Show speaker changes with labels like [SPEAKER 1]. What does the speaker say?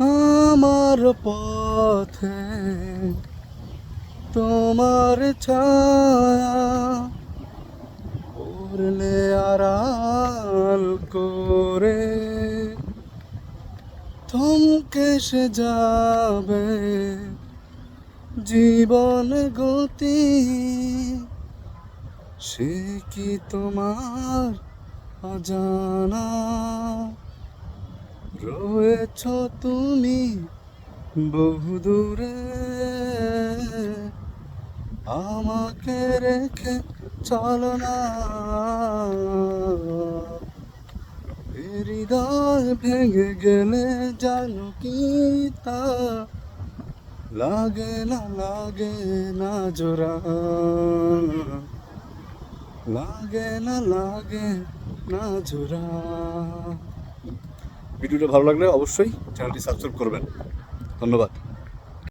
[SPEAKER 1] আমার পথে তোমার ছায়া উড়লে আড়াল করে থমকে সে যাবে জীবন গতি। সে কি তোমার অজানা? রয়েছ তুমি বহুদূরে আমাকে রেখে চলো না। হৃদয় ভেঙে গেলে জানো কি তা লাগে না লাগে না জোরা লাগে না লাগে না জোড়া। ভিডিওটা ভালো লাগলে অবশ্যই চ্যানেলটি সাবস্ক্রাইব করবেন। ধন্যবাদ।